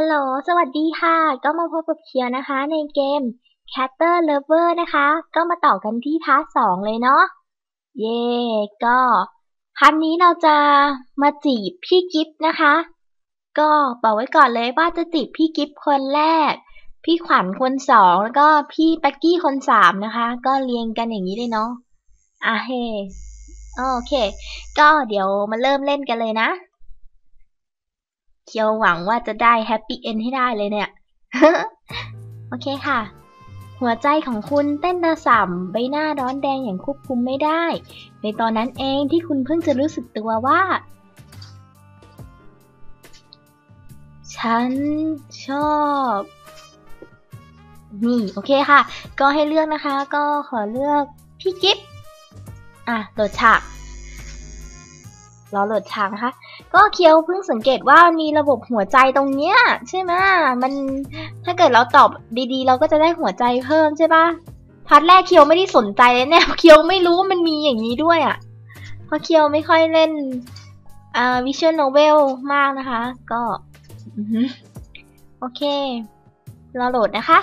ฮัลโหล สวัสดีค่ะ ก็มาพบกับเคียวนะคะ ในเกม Catter Lover นะคะ ก็มาต่อกันที่พาร์ทสองเลยเนาะ เย่ก็พาร์ทนี้เราจะมาจีบพี่กิฟต์นะคะ ก็บอกไว้ก่อนเลยว่าจะจีบพี่กิฟต์คนแรก พี่ขวัญคนสองแล้วก็พี่แป๊กกี้คนสามนะคะ ก็เรียงกันอย่างนี้เลยเนาะอะเฮโอเค ก็เดี๋ยวมาเริ่มเล่นกันเลยนะ เคียวหวังว่าจะได้แฮปปี้เอนให้ได้เลยเนี่ย โอเคค่ะ หัวใจของคุณเต้นระส่ำใบหน้าร้อนแดงอย่างควบคุมไม่ได้ ในตอนนั้นเองที่คุณเพิ่งจะรู้สึกตัวว่า ฉันชอบนี่โอเคค่ะ ก็ให้เลือกนะคะ ก็ขอเลือกพี่กิฟต์อะโหลดฉากรอโหลดฉากนะคะ ก็เคียวเพิ่งสังเกตว่ามีระบบหัวใจตรงเนี้ยใช่ไหมมันถ้าเกิดเราตอบดีๆ เราก็จะได้หัวใจเพิ่มใช่ปะพาร์ทแรกเคียวไม่ได้สนใจเลยเนี่ยเคียวไม่รู้ว่ามันมีอย่างนี้ด้วยอะ่ะเพราะเคียวไม่ค่อยเล่นอ่าวิชวลโนเวลมากนะคะ ก็โอเครอโหลดนะคะ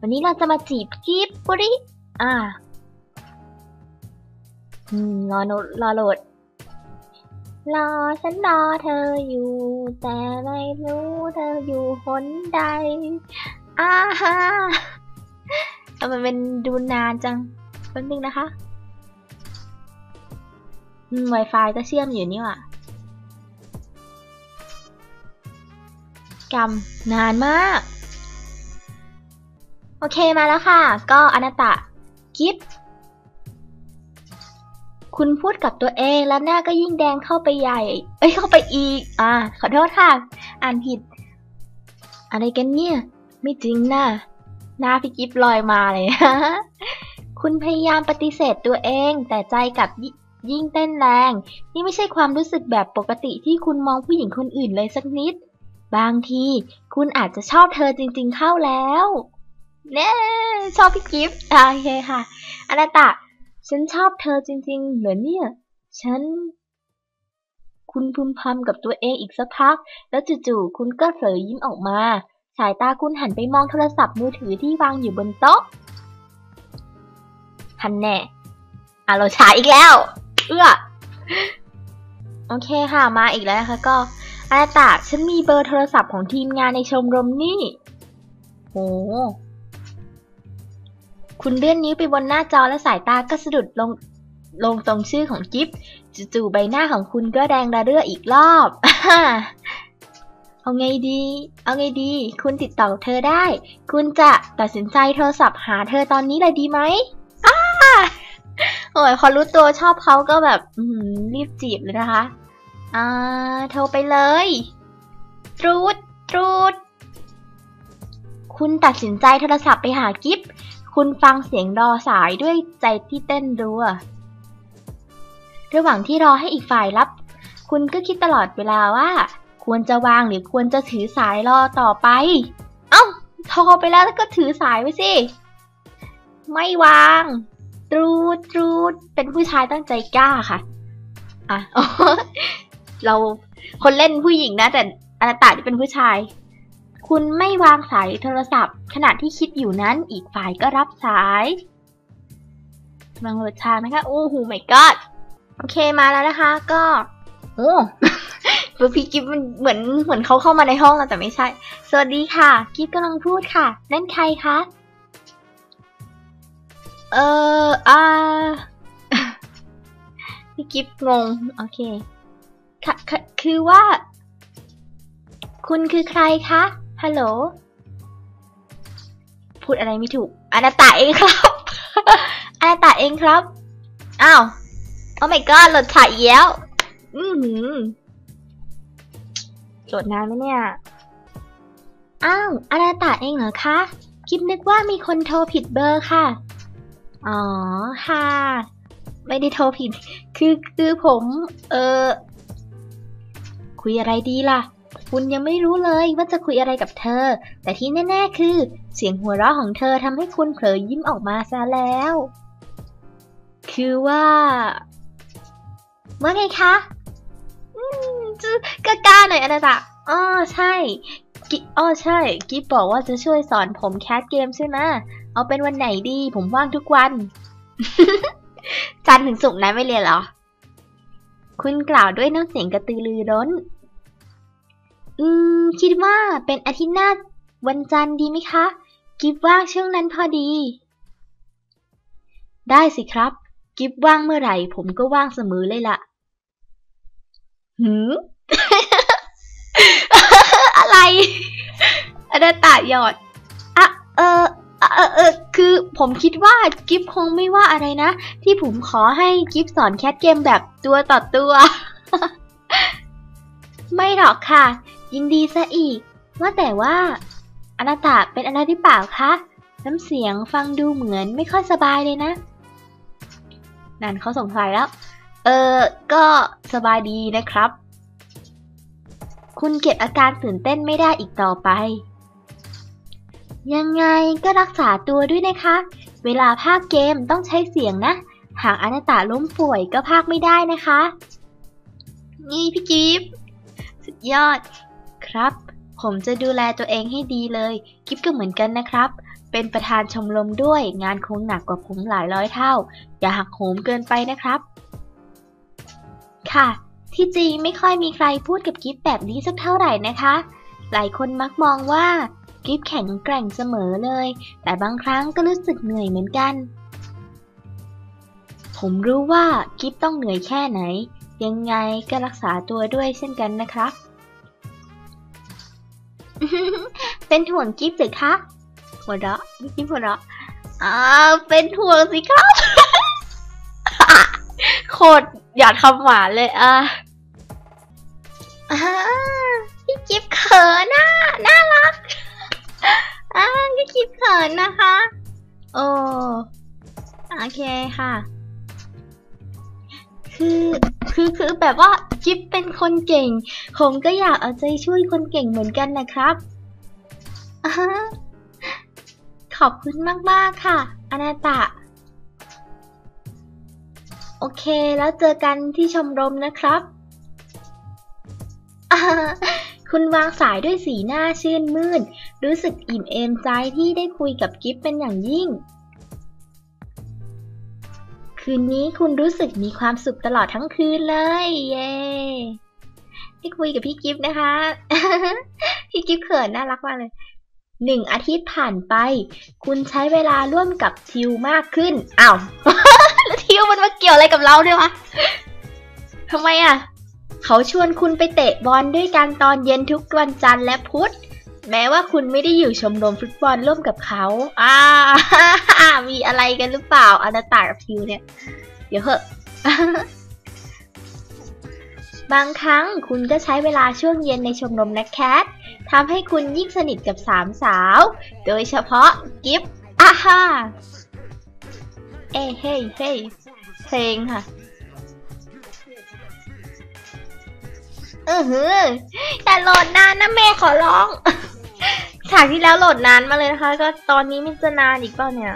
วันนี้เราจะมาจีบกิฟปุริอ่าอืมรอโนรอโหลด รอฉันรอเธออยู่ แต่ไม่รู้เธออยู่หนใดอ้าฮาทำไมเป็นดูนานจังแป๊บนึงนะคะอืม Wi-Fi ก็เชื่อมอยู่นี่ว่ะกำนานมาก โอเคมาแล้วค่ะ ก็อนาตะกิฟ คุณพูดกับตัวเองแล้วหน้าก็ยิ่งแดงเข้าไปใหญ่ เอ้ยเข้าไปอีก อ่า ขอโทษค่ะ อ่านผิด อะไรกันเนี่ย ไม่จริงนะหน้าพี่กิฟลอยมาเลยคุณพยายามปฏิเสธตัวเอง แต่ใจกับยยิ่งเต้นแรง นี่ไม่ใช่ความรู้สึกแบบปกติที่คุณมองผู้หญิงคนอื่นเลยสักนิด บางทีคุณอาจจะชอบเธอจริง ๆ เข้าแล้วเน่ชอบพี่กิฟต์โอเคค่ะอนาตะ ฉันชอบเธอจริงๆ เหรอเนี่ย ฉัน คุณพึมพำกับตัวเองอีกสักพัก แล้วจู่ๆ คุณก็เผลอยิ้มออกมา สายตาคุณหันไปมองโทรศัพท์มือถือที่วางอยู่บนโต๊ะหันแน่อะเราฉายอีกแล้ว เอื้อ โอเคค่ะ มาอีกแล้วนะคะก็อาตาฉันมีเบอร์โทรศัพท์ของทีมงานในชมรมนี่ โห คุณเลื่อนนิ้วไปบนหน้าจอและสายตาก็สะดุดลงลงตรงชื่อของกิฟจู่ๆใบหน้าของคุณก็แดงระเรื่ออีกรอบ เอาไงดี เอาไงดี คุณติดต่อเธอได้ คุณจะตัดสินใจโทรศัพท์หาเธอตอนนี้เลยดีไหมอ้าโอ้ยพอรู้ตัวชอบเขาก็แบบรีบจีบเลยนะคะ อ่า โทรไปเลยตรูดตรูดคุณตัดสินใจโทรศัพท์ไปหากิฟ คุณฟังเสียงรอสายด้วยใจที่เต้นรัว ระหว่างที่รอให้อีกฝ่ายรับ คุณก็คิดตลอดเวลาว่า ควรจะวางหรือควรจะถือสายรอต่อไป เอ้าโทรไปแล้วแล้วก็ถือสายไว้สิ ไม่วาง ตรูดตรูดเป็นผู้ชายตั้งใจกล้าค่ะ อะเราคนเล่นผู้หญิงนะ แต่อนาตาที่เป็นผู้ชาย คุณไม่วางสายโทรศัพท์ ขณะที่คิดอยู่นั้นอีกฝ่ายก็รับสายกำลังโหลดชานะคะ โอ้โหไม่กอดโอเคมาแล้วนะคะ ก็โอ้พี่กิฟมันเหมือนเหมือนเขาเข้ามาในห้องแล้วแต่ไม่ใช่ สวัสดีค่ะ กิฟกำลังพูดค่ะ นั่นใครคะ เอออ่าพี่กิฟงง โอเคค่ะคือว่า คุณคือใครคะ ฮัลโหล พูดอะไรไม่ถูก อนาตาเองครับ อนาตาเองครับ อ้าว โอ้ my god หลดถ่ายแล้ว อือหือโหลดนานไหมเนี่ย อ้าว อนาตาเองเหรอคะ คิดนึกว่ามีคนโทรผิดเบอร์ค่ะ อ๋อ ค่ะ ไม่ได้โทรผิด คือ คือผม เออคุยอะไรดีล่ะ คุณยังไม่รู้เลยว่าจะคุยอะไรกับเธอ แต่ที่แน่ ๆ คือ เสียงหัวเราะของเธอทำให้คุณเผลอยิ้มออกมาซะแล้ว คือว่า ว่าไงคะ อืมจื้อกาหน่อยอนาตะอ๋อใช่กิอ๋อใช่ กิฟบอกว่าจะช่วยสอนผมแคสเกมใช่ไหมเอาเป็นวันไหนดี ผมว่างทุกวัน จันถึงศุกนะไม่เรียนเหรอ คุณกล่าวด้วยน้ำเสียงกระตือรือร้น อืม คิดว่าเป็นอาทิตย์หน้าวันจันทร์ดีไหมคะ กิฟว่างช่วงนั้นพอดี ได้สิครับ กิฟว่างเมื่อไหร่ ผมก็ว่างเสมอเลยล่ะ หืม อะไรอนาตาหยอดอะเออเออเออคือผมคิดว่ากิฟคงไม่ว่าอะไรนะ ที่ผมขอให้กิฟสอนแคทเกมแบบตัวต่อตัว ไม่หรอกค่ะ ยินดีซะอีก ว่าแต่ว่าอนาตาเป็นอะไรหรือเปล่าคะ น้ำเสียงฟังดูเหมือนไม่ค่อยสบายเลยนะ นันเขาสงสัยแล้ว เออ ก็สบายดีนะครับ คุณเก็บอาการตื่นเต้นไม่ได้อีกต่อไป ยังไงก็รักษาตัวด้วยนะคะ เวลาภาคเกมต้องใช้เสียงนะ หากอนาตาล้มป่วยก็ภาคไม่ได้นะคะ นี่พี่กิฟต์สุดยอด ครับ ผมจะดูแลตัวเองให้ดีเลย กิฟก็เหมือนกันนะครับ เป็นประธานชมรมด้วย งานคงหนักกว่าผมหลายร้อยเท่า อย่าหักโหมเกินไปนะครับ ค่ะ ที่จริงไม่ค่อยมีใครพูดกับกิฟแบบนี้สักเท่าไหร่นะคะ หลายคนมักมองว่ากิฟแข็งแกร่งเสมอเลย แต่บางครั้งก็รู้สึกเหนื่อยเหมือนกัน ผมรู้ว่ากิฟต้องเหนื่อยแค่ไหน ยังไงก็รักษาตัวด้วยเช่นกันนะครับ เป็นห่วงกิฟหรือคะหัวเราะกิฟหัวเราะอ่าเป็นห่วงสิครับโคตรอยากคำหวานเลยอะอ่าพี่กิฟเขินน่ะน่ารักอ่าพี่กิฟเขินนะคะ โอ้โอเคค่ะ คือคือคือแบบว่ากิฟเป็นคนเก่ง ผมก็อยากเอาใจช่วยคนเก่งเหมือนกันนะครับอขอบคุณมาก ๆ ค่ะ อนาตะ โอเค แล้วเจอกันที่ชมรมนะครับ คุณวางสายด้วยสีหน้าชื่นมื่น รู้สึกอิ่มเอมใจที่ได้คุยกับกิฟเป็นอย่างยิ่ง คืนนี้คุณรู้สึกมีความสุขตลอดทั้งคืนเลย เย้ได้คุยกับพี่กิฟนะคะ พี่กิฟเขินน่ารักมากเลยหนึ่งอาทิตย์ผ่านไป คุณใช้เวลาร่วมกับทิวมากขึ้นอ้าวแล้วทิวมันมาเกี่ยวอะไรกับเราด้วยวะทำไมอะ เขาชวนคุณไปเตะบอลด้วยกันตอนเย็นทุกวันจันทร์และพุธ แม้ว่าคุณไม่ได้อยู่ชมรมฟุตบอลร่วมกับเขา อ่า มีอะไรกันหรือเปล่าอนาตากับทิวเนี่ย เดี๋ยวเหอะ บางครั้งคุณก็ใช้เวลาช่วงเย็นในชมรมนักแคททำให้คุณยิ่งสนิทกับสามสาว โดยเฉพาะกิฟอาฮ่าเอ้เฮ้เฮ้เพลงค่ะเออหือแต่โหลดนานนะแม่ขอร้อง ฉากที่แล้วโหลดนานมาเลยนะคะ ก็ตอนนี้มันจะนานอีกเปล่าเนี่ย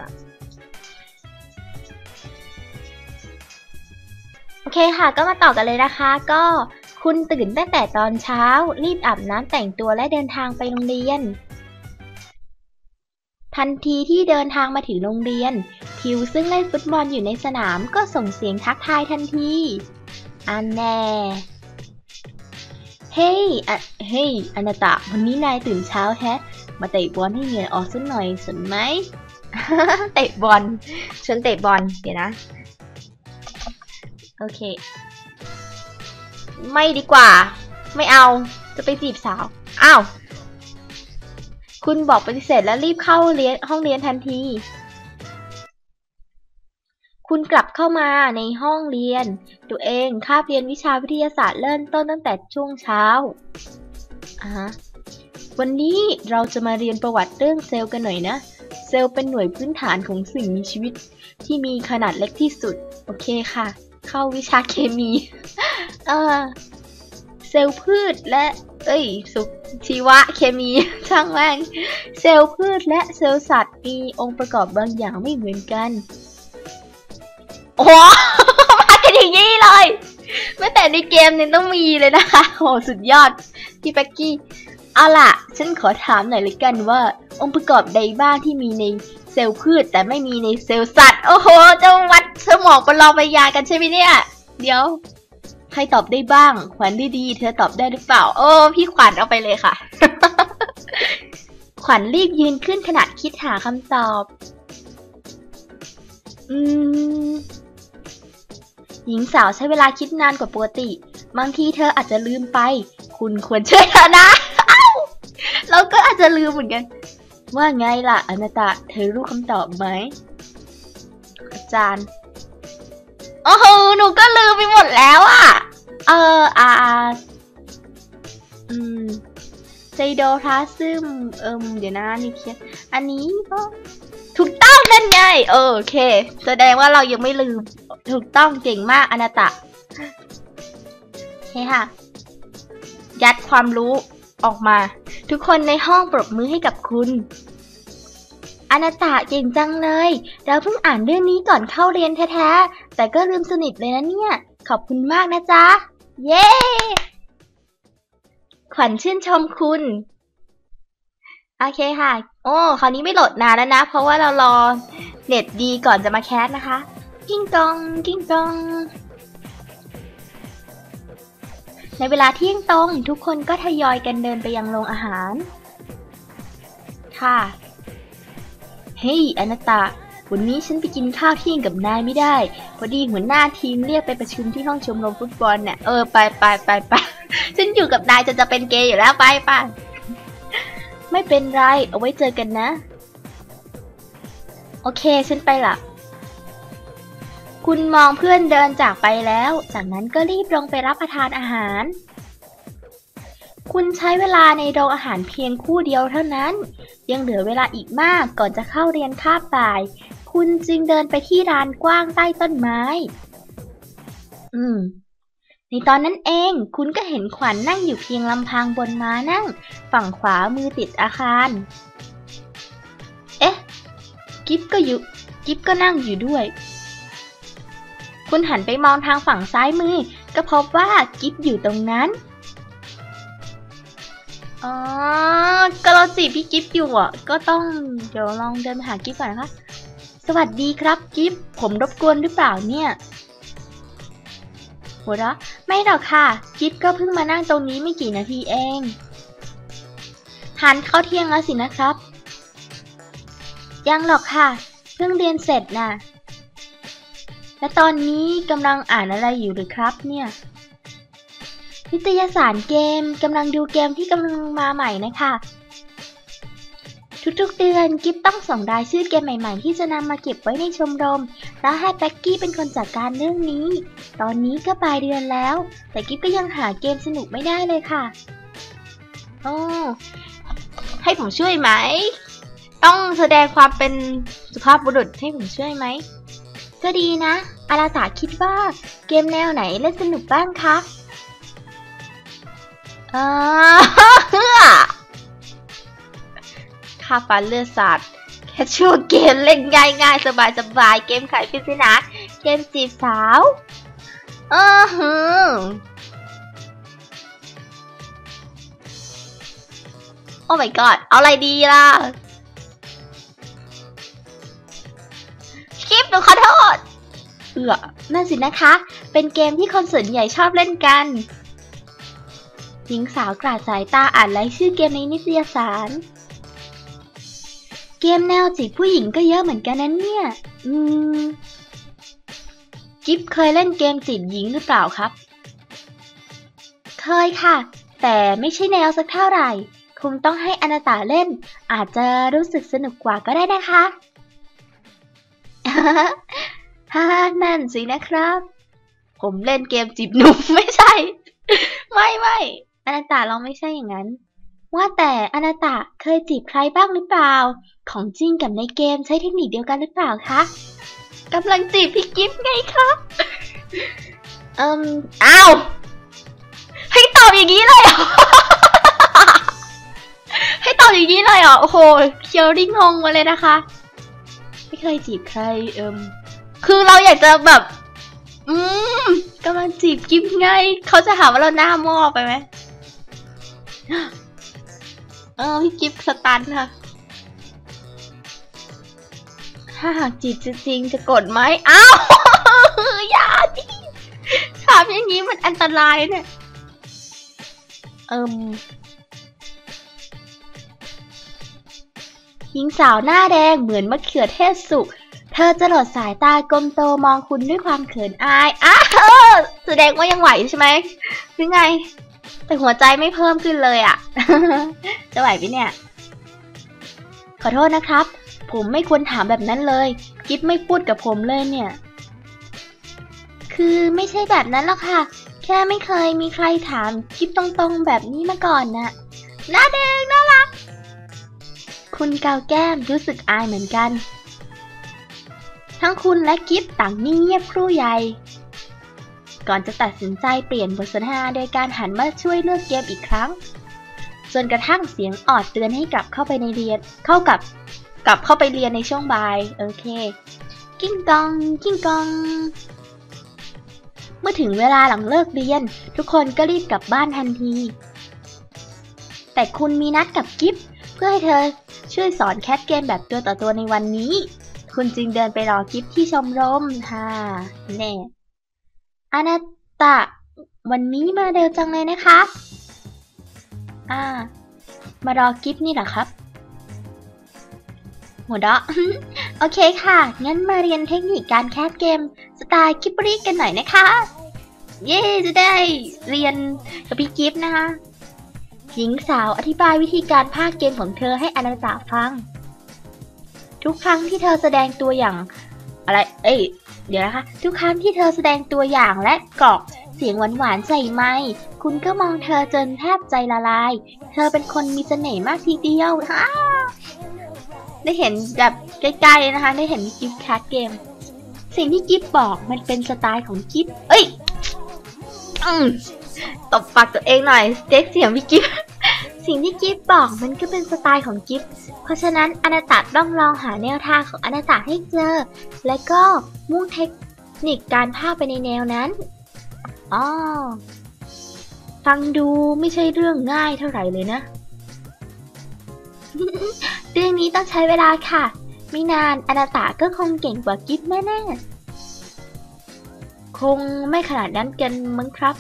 โอเคค่ะก็มาต่อกันเลยนะคะ ก็คุณตื่นตั้งแต่ตอนเช้า รีบอาบน้ำแต่งตัวและเดินทางไปโรงเรียน ทันทีที่เดินทางมาถึงโรงเรียน ทิวซึ่งเล่นฟุตบอลอยู่ในสนามก็ส่งเสียงทักทายทันที อันแน่เฮ้ยอะเฮ้ยอนาตะ วันนี้นายตื่นเช้าแฮะ มาเตะบอลให้เหงื่อออกสักหน่อยสนไหม เตะบอลชวนเตะบอลเดี๋ยวนะ โอเค ไม่ดีกว่า ไม่เอาจะไปจีบสาว อ้าว คุณบอกปฏิเสธแล้วรีบเข้าเรียนห้องเรียนทันที คุณกลับเข้ามาในห้องเรียน ตัวเองคาบเรียนวิชาวิทยาศาสตร์เริ่มต้นตั้งแต่ช่วงเช้าอ่าฮะ วันนี้เราจะมาเรียนประวัติเรื่องเซลล์กันหน่อยนะ เซลล์เป็นหน่วยพื้นฐานของสิ่งมีชีวิต ที่มีขนาดเล็กที่สุด โอเคค่ะ เข้าวิชาเคมีเออเซลล์พืชและ เอ้ย สุขชีวะเคมีช่างแม่งเซลล์พืชและเซลล์สัตว์มีองค์ประกอบบางอย่างไม่เหมือนกัน โอ้โหมากันอย่างนี้เลยแม้แต่ในเกมเนี่ยต้องมีเลยนะคะโหสุดยอดพี่แป๊กกี้ เอาล่ะ ฉันขอถามหน่อยเลยกันว่า องค์ประกอบใดบ้างที่มีในเซลล์พืช แต่ไม่มีในเซลล์สัตว์ โอ้โหจะวัดสมองประลองปัญญากันใช่ไหมเนี่ย เดี๋ยว ใครตอบได้บ้าง ขวัญด้ดีเธอตอบได้หรือเปล่า โอ้พี่ขวัญเอาไปเลยค่ะ ขวัญรีบยืนขึ้นขณะคิดหาคำตอบ อืม หญิงสาวใช้เวลาคิดนานกว่าปกติ บางทีเธออาจจะลืมไป คุณควรช่วยเธอนะ เราก็อาจจะลืมเหมือนกัน ว่าไงล่ะอนาตะเธอรู้คำตอบไหมอาจารย์โอ้โหหนูก็ลืมไปหมดแล้วอะเอออาอืมไซโดพลาซึมเอิมเดี๋ยวนะนี่เคียนอันนี้ก็ถูกต้องนั่นไงโอเค แสดงว่าเรายังไม่ลืม ถูกต้องเก่งมากอนาตะโอเคค่ะ ยัดความรู้ ออกมา ทุกคนในห้องปรบมือให้กับคุณอานาตะเก่งจังเลย เราเพิ่งอ่านเรื่องนี้ก่อนเข้าเรียนแท้ๆ แต่ก็ลืมสนิทเลยนะเนี่ย ขอบคุณมากนะจ๊ะ เย้ ขวัญชื่นชมคุณ โอเคค่ะ โอ้คราวนี้ไม่โหลดนานแล้วนะ เพราะว่าเรารอเน็ตดีก่อนจะมาแคสนะคะ กิ้งกอง กิ้งกอง ในเวลาเที่ยงตรงทุกคนก็ทยอยกันเดินไปยังโรงอาหาร ค่ะ เฮ้ยอนาตาวันนี้ฉันไปกินข้าวเที่ยงกับนายไม่ได้ พอดีหัวหน้าทีมเรียกไปประชุมที่ห้องชมรมฟุตบอลเนี่ยเออไปไปไปไปฉันอยู่กับนายจะจะเป็นเกย์อยู่แล้วไปไปไม่เป็นไร เอาไว้เจอกันนะ โอเค ฉันไปละ คุณมองเพื่อนเดินจากไปแล้ว จากนั้นก็รีบลงไปรับประทานอาหาร คุณใช้เวลาในโรงอาหารเพียงคู่เดียวเท่านั้น ยังเหลือเวลาอีกมากก่อนจะเข้าเรียนคาบบ่าย คุณจึงเดินไปที่ร้านกว้างใต้ต้นไม้ อืม ในตอนนั้นเอง คุณก็เห็นขวัญนนั่งอยู่เพียงลำพังบนม้านั่ง ฝั่งขวามือติดอาคาร เอ๊ะ กิฟก็อยู่ กิฟก็นั่งอยู่ด้วย คุณหันไปมองทางฝั่งซ้ายมือ ก็พบว่ากิฟอยู่ตรงนั้น อ๋อ ก็เราจีบพี่กิฟอยู่อะ ก็ต้องเดี๋ยวลองเดินไปหากิฟก่อนนะคะ สวัสดีครับกิฟผมรบกวนหรือเปล่าเนี่ย หัวเราะไม่หรอกค่ะ กิฟก็เพิ่งมานั่งตรงนี้ไม่กี่นาทีเองทานข้าวเที่ยงแล้วสินะครับ ยังหรอกค่ะ เพิ่งเรียนเสร็จน่ะ และตอนนี้กำลังอ่านอะไรอยู่หรือครับเนี่ย นิตยสารเกมกำลังดูเกมที่กำลังมาใหม่นะคะ ทุกๆเดือนกิฟต้องส่งรายชื่อเกมใหม่ ๆ ที่จะนำมาเก็บไว้ในชมรม แล้วให้แบ็กกี้เป็นคนจัดการเรื่องนี้ ตอนนี้ก็ปลายเดือนแล้ว แต่กิฟก็ยังหาเกมสนุกไม่ได้เลยค่ะโอ้ให้ผมช่วยไหม ต้องแสดงความเป็นสุภาพบุรุษให้ผมช่วยไหม ก็ดีนะ อาราตาคิดว่าเกมแนวไหนเล่นสนุกบ้างคะอ่าค่าฟันเลือดสัตว์แค่ชั่วเกมเล่นง่ายง่ายสบายสบายเกมขายพิซนะเกมจีบสาวอือหือโอ้ my god เอาอะไรดีล่ะคลิปหนูขอโทษ เอือนั่นสินะคะ เป็นเกมที่คนส่วนใหญ่ชอบเล่นกัน หญิงสาวกราดสายตาอ่านรายชื่อเกมในนิตยสาร เกมแนวจีบผู้หญิงก็เยอะเหมือนกันนั้นเนี่ย อืม กิฟเคยเล่นเกมจีบหญิงหรือเปล่าครับ เคยค่ะ แต่ไม่ใช่แนวสักเท่าไหร่ คงต้องให้อนาตาเล่น อาจจะรู้สึกสนุกกว่าก็ได้นะคะ ฮ่านั่นสินะครับ ผมเล่นเกมจีบหนุ่มไม่ใช่ ไม่ไม่อนาตาเราไม่ใช่อย่างนั้น ว่าแต่อนาตาเคยจีบใครบ้างหรือเปล่า ของจริงกับในเกมใช้เทคนิคเดียวกันหรือเปล่าคะกำลังจีบพี่กิฟไงครับเอิมอ้าวให้ตอบอย่างนี้เลยเหรอให้ตอบอย่างนี้เลยเหรอโอ้โหเคียวริ่งงงมาเลยนะคะ ไม่เคยจีบใครเอิม คือเราอยากจะแบบ อืมกำลังจีบกิ๊ฟไงเขาจะหาว่าเราหน้าหม้อไปไหมเออพี่กิฟสตันค่ะ ถ้าหากจีบจริงจะกดไหมอ้าวอย่าดิถามอย่างนี้มันอันตรายเนี่ย เอิมหญิงสาวหน้าแดงเหมือนมะเขือเทศสุก เธอจะหลดสายตากลมโตมองคุณด้วยความเขินอายอ้าวเออแสดงว่ายังไหวใช่ไหมหรือไง แต่หัวใจไม่เพิ่มขึ้นเลยอะ่ะ จะไหวไหมเนี่ย ขอโทษนะครับ ผมไม่ควรถามแบบนั้นเลย กิฟไม่พูดกับผมเลยเนี่ย คือไม่ใช่แบบนั้นหรอกค่ะ แค่ไม่เคยมีใครถามกิฟตรงๆแบบนี้มาก่อนนะหน้าแดงน่ารัก คุณกาวแก้มรู้สึกอายเหมือนกัน ทั้งคุณและกิฟต่างนิ่งเงียบครู่ใหญ่ ก่อนจะตัดสินใจเปลี่ยนบทสนทนาโดยการหันมาช่วยเลือกเกมอีกครั้ง จนกระทั่งเสียงออดเตือนให้กลับเข้าไปในเรียน เข้ากับ กลับเข้าไปเรียนในช่วงบ่าย โอเค กิ้งกอง กิ้งกอง เมื่อถึงเวลาหลังเลิกเรียน ทุกคนก็รีบกลับบ้านทันที แต่คุณมีนัดกับกิฟเพื่อให้เธอช่วยสอนแคทเกมแบบตัวต่อตัวในวันนี้ คุณจึงเดินไปรอกิฟที่ชมรมฮ่าแน่อานาตะ วันนี้มาเร็วจังเลยนะคะอ่ามารอกิฟนี่เหรอครับ หัวเราะโอเคค่ะ งั้นมาเรียนเทคนิคการแคสเกม สไตล์กิบบรีกันหน่อยนะคะ เย้จะได้เรียนกับพี่กิฟนะคะ หญิงสาวอธิบายวิธีการพากเกมของเธอให้อนาตาฟัง ทุกครั้งที่เธอแสดงตัวอย่าง อะไร เอ้ย เดี๋ยวนะคะ ทุกครั้งที่เธอแสดงตัวอย่างและกรอกเสียงหวานๆใส่ไมค์คุณก็มองเธอจนแทบใจละลาย เธอเป็นคนมีเสน่ห์มากทีเดียวฮ่าได้เห็นแบบใกล้ๆนะคะ ได้เห็นกิฟต์แคทเกม สิ่งที่กิฟบอกมันเป็นสไตล์ของกิฟเอ้ย อืมตบปากตัวเองหน่อยเซ็กเสียงพี่กิฟ สิ่งที่กิฟบอกมันก็เป็นสไตล์ของกิฟเพราะฉะนั้นอนาตาต้องลองหาแนวทางของอนาตาให้เจอ และก็มุ่งเทคนิคการพากย์ไปในแนวนั้นอ๋อฟังดูไม่ใช่เรื่องง่ายเท่าไหร่เลยนะ เรื่องนี้ต้องใช้เวลาค่ะ ไม่นานอนาตาก็คงเก่งกว่ากิฟแน่ๆ คงไม่ขนาดนั้นกันมั้งครับ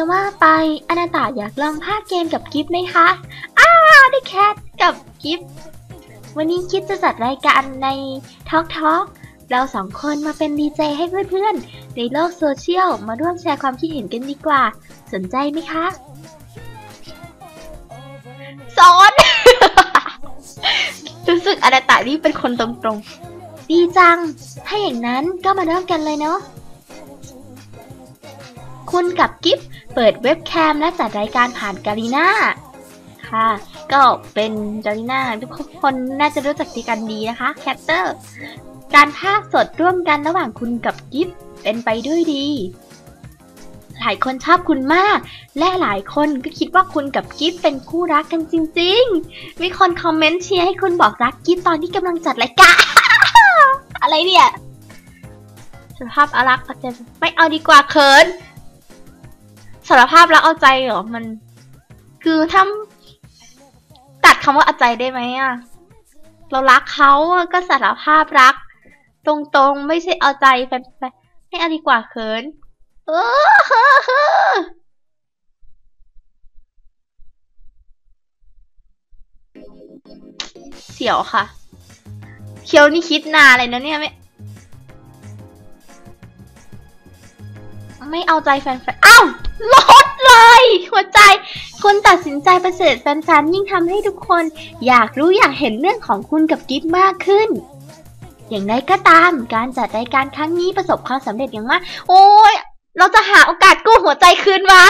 จะว่าไปอนาตาอยากลองพากย์เกมกับกิฟไหมคะอ้าได้แคทกับกิฟวันนี้กิฟจะจัดรายการในทอ k ท a l k เราสองคนมาเป็นดีเจให้เพื่อนๆ ในโลกโซเชียลมาร่วมแชร์ความคิดเห็นกันดีกว่า สนใจไหมคะสอนรู้สึกอนาตานี่เป็นคนตรงๆ ดีจัง ถ้าอย่างนั้นก็มาเริ่มกันเลยเนาะ คุณกับกิฟเปิดเว็บแคมและจัดรายการผ่านการีนาค่ะ ก็เป็นการีนาทุกคนน่าจะรู้จักดีกันดีนะคะแคปเตอร์ การภาคสดร่วมกันระหว่างคุณกับกิฟเป็นไปด้วยดี หลายคนชอบคุณมาก และหลายคนก็คิดว่าคุณกับกิฟเป็นคู่รักกันจริง ๆ มีคนคอมเมนต์เชียร์ให้คุณบอกรักกิฟตอนที่กำลังจัดรายการอะไรเนี่ยสภาพอารักเอาใจไม่เอาดีกว่าเขิน สารภาพแล้วเอาใจเหรอ มัน คือถ้าตัดคำว่าเอาใจได้ไหมอะเรารักเขาอะก็สารภาพรัก ตรงๆ ไม่ใช่เอาใจแฟนให้อดีกว่าเขิน เออเสียวค่ะ เคียวนี่คิดนานเลยนะเนี่ยไม่ ไม่เอาใจแฟนๆอ้าวลดเลย หัวใจ คุณตัดสินใจปฏิเสธแฟนๆยิ่งทำให้ทุกคน อยากรู้อยากเห็นเรื่องของคุณกับกิฟมากขึ้น อย่างไรก็ตาม การจัดรายการครั้งนี้ประสบความสำเร็จอย่างมาก โอ้ย เราจะหาโอกาสกู้หัวใจคืนมา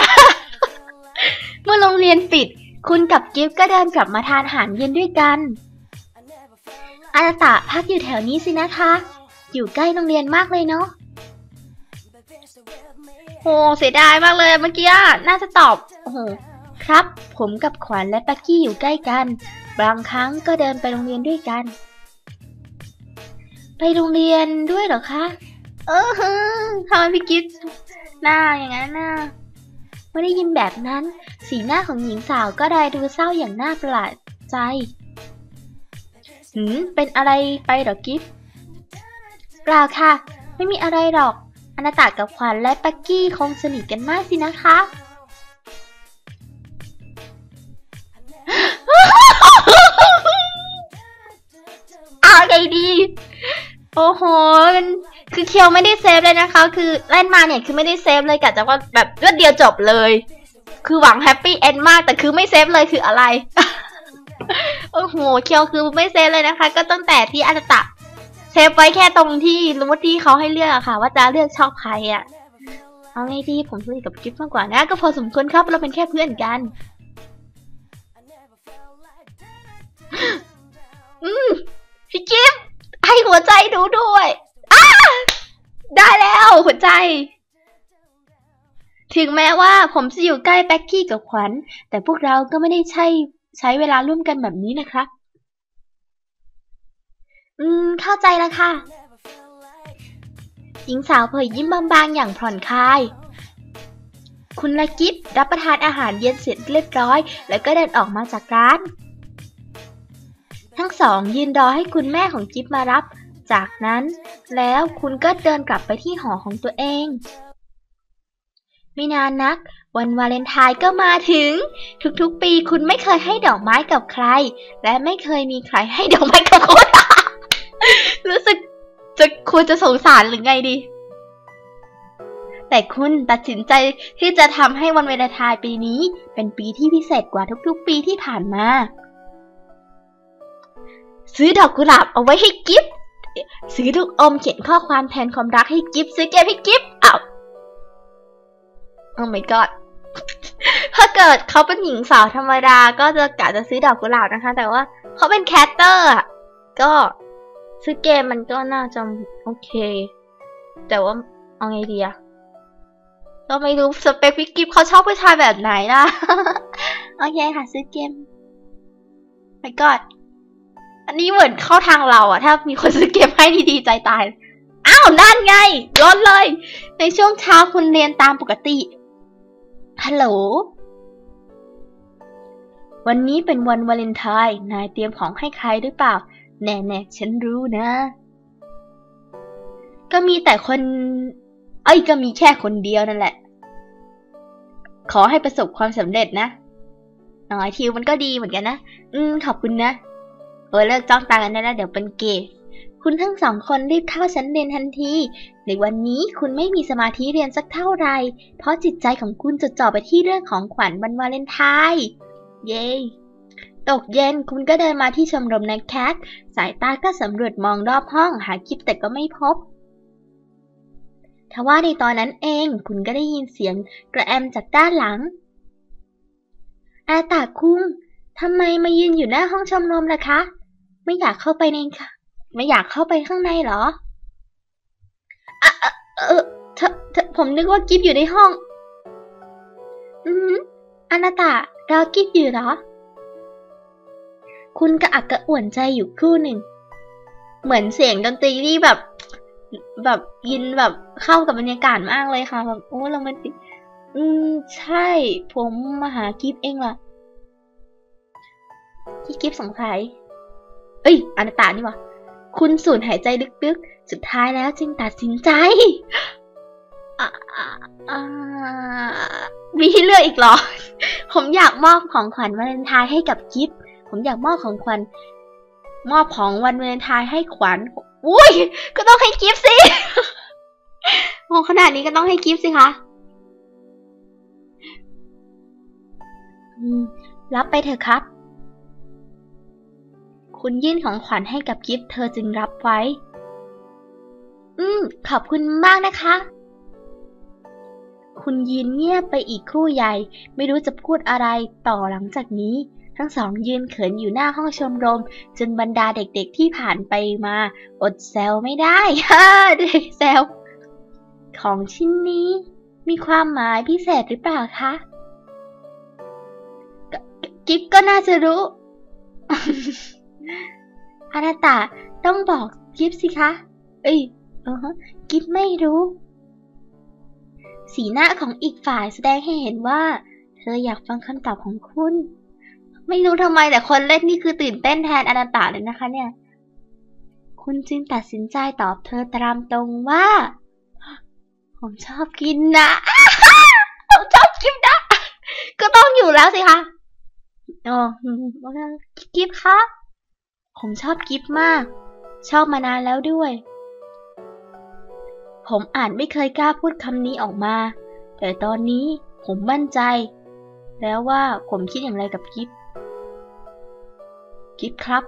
เมื่อโรงเรียนปิด คุณกับกิฟก็เดินกลับมาทานอาหารเย็นด้วยกัน อานาตะพักอยู่แถวนี้สินะคะ อยู่ใกล้โรงเรียนมากเลยเนาะ โหเสียดายมากเลยเมื่อกี้น่าจะตอบโอ้โหครับ ผมกับขวัญและปักกี้อยู่ใกล้กัน บางครั้งก็เดินไปโรงเรียนด้วยกัน ไปโรงเรียนด้วยเหรอคะ เออฮึทำไมพี่กิฟหน้าอย่างนั้นน่ะเมื่อได้ยินแบบนั้น สีหน้าของหญิงสาวก็ได้ดูเศร้าอย่างน่าประหลาดใจหืมเป็นอะไรไปหรอกิฟเปล่าค่ะ ไม่มีอะไรหรอก อนาตากับขวัญและปักกี้คงสนิทกันมากสินะคะ เอาไงดี โอ้โห มันคือเคียวไม่ได้เซฟเลยนะคะ คือเล่นมาเนี่ยคือไม่ได้เซฟเลยกะจะว่าแบบรวดเดียวจบเลย คือหวังแฮปปี้เอนมากแต่คือไม่เซฟเลยคืออะไร โอ้โห เคียวคือไม่เซฟเลยนะคะ ก็ตั้งแต่ที่อาตตะ เซฟไว้แค่ตรงที่รู้ที่เขาให้เลือกอะค่ะ ว่าจะเลือกชอบใครอะเอาไงดีผมสนิทกับกิฟมากกว่านะ ก็พอสมควรครับเราเป็นแค่เพื่อนกัน อืมพี่กิฟให้หัวใจดูด้วยอ้าได้แล้วหัวใจ ถึงแม้ว่าผมจะอยู่ใกล้แบ็กกี้กับขวัญ แต่พวกเราก็ไม่ได้ใช่ใช้เวลาร่วมกันแบบนี้นะครับ อืม เข้าใจแล้วค่ะ หญิงสาวเผยยิ้มบางๆ อย่างผ่อนคลาย คุณละกิฟรับประทานอาหารเย็นเสร็จเรียบร้อย แล้วก็เดินออกมาจากร้าน ทั้งสองยืนรอให้คุณแม่ของกิฟมารับ จากนั้นแล้วคุณก็เดินกลับไปที่หอของตัวเอง ไม่นานนัก วันวาเลนไทน์ก็มาถึง ทุกๆ ปีคุณไม่เคยให้ดอกไม้กับใคร และไม่เคยมีใครให้ดอกไม้กับคุณ รู้สึกจะควรจะสงสารหรือไงดี แต่คุณตัดสินใจที่จะทำให้วันวาเลนไทน์ปีนี้ เป็นปีที่พิเศษกว่าทุกๆปีที่ผ่านมา ซื้อดอกกุหลาบเอาไว้ให้กิฟต์ซื้อลูกอมเขียนข้อความแทนความรักให้กิฟต์ซื้อเกมให้กิฟต์อ้าว Oh my god ถ้าเกิดเขาเป็นหญิงสาวธรรมดา ก็จะกะจะซื้อดอกกุหลาบนะคะ แต่ว่าเขาเป็นแคสเตอร์ก็ ซื้อเกมมันก็น่าจะโอเค แต่ว่าเอาไงดีอะก็ไม่รู้สเปคพี่กิฟเขาชอบผู้ชายแบบไหนล่ะ โอเคค่ะ ซื้อเกม my god อันนี้เหมือนเข้าทางเราอะถ้ามีคนซื้อเกมให้ดีๆใจตายอ้าวนั่นไงลดเลย ในช่วงเช้าคุณเรียนตามปกติฮัลโหลวันนี้เป็นวันวาเลนไทน์นายเตรียมของให้ใครหรือเปล่า แน่ๆฉันรู้นะ ก็มีแต่คน เอ้ยก็มีแค่คนเดียวนั่นแหละ ขอให้ประสบความสำเร็จนะอ๋อทิวมันก็ดีเหมือนกันนะ อืม ขอบคุณนะเออเลิกจ้องตากันได้แล้วเดี๋ยวเป็นเกย์คุณทั้งสองคนรีบเข้าชั้นเรียนทันที ในวันนี้คุณไม่มีสมาธิเรียนสักเท่าไหร่ เพราะจิตใจของคุณจดจ่อไปที่เรื่องของขวัญวันวาเลนไทน์ เย้ ตกเย็นคุณก็เดินมาที่ชมรมนักแคทสายตาก็สำรวจมองรอบห้องหาคลิปแต่ก็ไม่พบทว่าในตอนนั้นเองคุณก็ได้ยินเสียงกระแอมจากด้านหลัง อาตาคุงทำไมมายืนอยู่หน้าห้องชมรมล่ะคะ ไม่อยากเข้าไปในค่ะ ไม่อยากเข้าไปข้างในเหรออะอะเออเธอเธอผมนึกว่ากิฟอยู่ในห้อง อืมอนาตารอกิฟอยู่เหรอ คุณกระอักกระอ่วนใจอยู่ครู่หนึ่ง เหมือนเสียงดนตรีที่แบบ แบบยินแบบเข้ากับบรรยากาศมากเลยค่ะแบบโอ้โรแมนติกอืมใช่ ผมมาหากิฟเองล่ะที่กิฟสงสัย เอ้ยอนาตานี่วะคุณสูดหายใจลึกๆ สุดท้ายแล้วจึงตัดสินใจอ่าอมีให้เลือกอีกเหรอ ผมอยากมอบของขวัญวาเลนไทน์ให้กับกิฟ ผมอยากมอบของขวัญมอบของวันวาเลนไทน์ให้ขวัญอุ้ย ก็ต้องให้กิฟต์สิมองขนาดนี้ก็ต้องให้กิฟต์สิคะรับไปเถอะครับ คุณยื่นของขวัญให้กับกิฟต์เธอจึงรับไว้ อืม ขอบคุณมากนะคะ คุณยืนเงียบไปอีกครู่ใหญ่ ไม่รู้จะพูดอะไรต่อหลังจากนี้ ทั้งสองยืนเขินอยู่หน้าห้องชมรม จนบรรดาเด็กๆที่ผ่านไปมา อดแซวไม่ได้ฮ่าเด็กแซวของชิ้นนี้ มีความหมายพิเศษหรือเปล่าคะกกิฟก็น่าจะรู้อานาตะต้องบอกกิฟสิคะ เอ้ยกิฟไม่รู้ สีหน้าของอีกฝ่ายแสดงให้เห็นว่า เธออยากฟังคำตอบของคุณ ไม่รู้ทำไมแต่คนเล่นนี่คือตื่นเต้นแทนอนันตาเลยนะคะ เนี่ย คุณจึงตัดสินใจตอบเธอตามตรงว่า ผมชอบกินนะผมชอบกินนะ ก็ต้องอยู่แล้วสิคะอ๋อกิฟคะผมชอบกิฟมาก ชอบมานานแล้วด้วย ผมอานไม่เคยกล้าพูดคำนี้ออกมา แต่ตอนนี้ผมมั่นใจ แล้วว่าผมคิดอย่างไรกับกิฟ กิฟครับ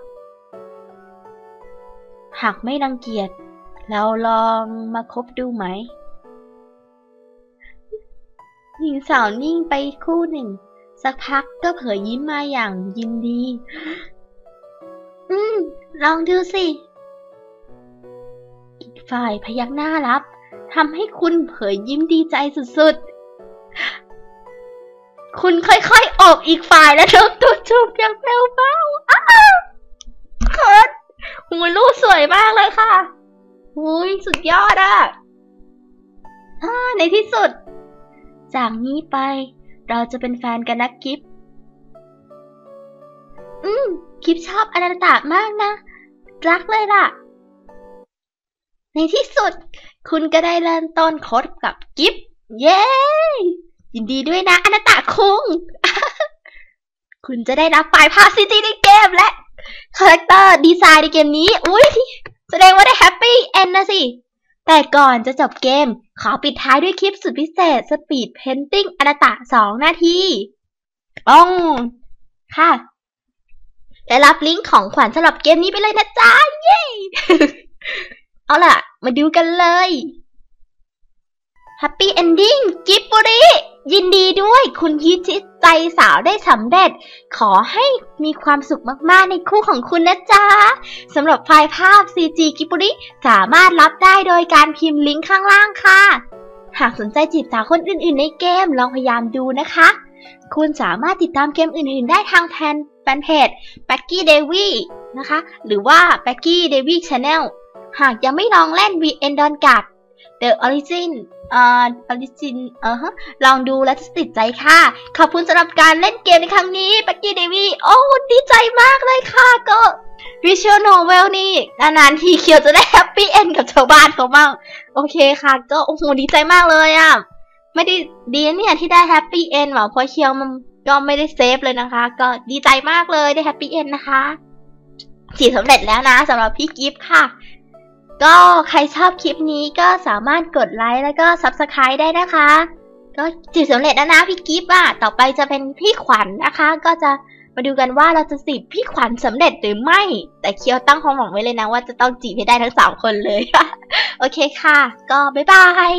หากไม่รังเกียจ เราลองมาคบดูไหม หญิงสาวนิ่งไปคู่หนึ่ง สักพักก็เผยยิ้มมาอย่างยินดี อืม ลองดูสิ อีกฝ่ายพยักหน้ารับทำให้คุณเผยยิ้มดีใจสุดๆ คุณค่อยๆ ออกอีกฝ่ายแล้วเริ่มตัวจูบอย่างแผ่วเบาอ้า เคิร์ดหูลูกสวยมากเลยค่ะหุยสุดยอดอะอ่าในที่สุด จากนี้ไป เราจะเป็นแฟนกันนะกิฟอืมกิฟชอบอนันตามากนะ รักเลยล่ะ ในที่สุด คุณก็ได้เริ่มต้นคบกับกิฟเย้ ยินดีด้วยนะอนันตาคุง คุณจะได้รับไฟล์ภาพซีจีในเกมและคาแรคเตอร์ดีไซน์ในเกมนี้ อุ้ยแสดงว่าได้แฮปปี้เอนนะสิ แต่ก่อนจะจบเกม ขอปิดท้ายด้วยคลิปสุดพิเศษสปีดเพนติ้งอนาตะสองนาทีอ๋องค่ะ ได้รับลิงก์ของขวัญสำหรับเกมนี้ไปเลยนะจ๊ะ เย้ เอาล่ะ มาดูกันเลย Happy Ending กิบบุริ ยินดีด้วยคุณพิชิตใจสาวได้สำเร็จ ขอให้มีความสุขมากๆในคู่ของคุณนะจ๊ะสำหรับไฟล์ภาพ CG กิบบุริสามารถรับได้โดยการพิมพ์ลิงก์ข้างล่างค่ะ หากสนใจจีบสาวคนอื่นๆ ในเกมลองพยายามดูนะคะ คุณสามารถติดตามเกมอื่น ๆ ได้ทางแทนแฟนเพจ b a c k y d a v y นะคะ หรือว่า b a c k y d a v y Channel หากยังไม่ลองเล่น v n d o n g a d The Origin อ่า Origin เออฮะลองดูแล้วจะติดใจค่ะ ขอบคุณสำหรับการเล่นเกมในครั้งนี้ปักกี้เดวี่โอ้ดีใจมากเลยค่ะก็ Visual Novel นี่นานๆทีเคียวจะได้แฮปปี้เอนกับชาวบ้านเขาบ้างโอเคค่ะ ก็โอ้โหดีใจมากเลยอะไม่ได้ดีเนี่ยที่ได้แฮปปี้เอนหรอเพราะเคียวมันก็ไม่ได้เซฟเลยนะคะ ก็ดีใจมากเลยได้แฮปปี้เอนนะคะจีสำเร็จแล้วนะสำหรับพี่กิฟต์ค่ะ ก็ใครชอบคลิปนี้ก็สามารถกดไลค์แล้วก็ Subscribe ได้นะคะ ก็จีบสำเร็จแล้วนะพี่กิฟต์อะ ต่อไปจะเป็นพี่ขวัญนนะคะ ก็จะมาดูกันว่าเราจะจีบพี่ขวัญสำเร็จหรือไม่ แต่เคียวตั้งความหวังไว้เลยนะว่าจะต้องจีบให้ได้ทั้งสามคนเลย โอเคค่ะ ก็บ๊ายบาย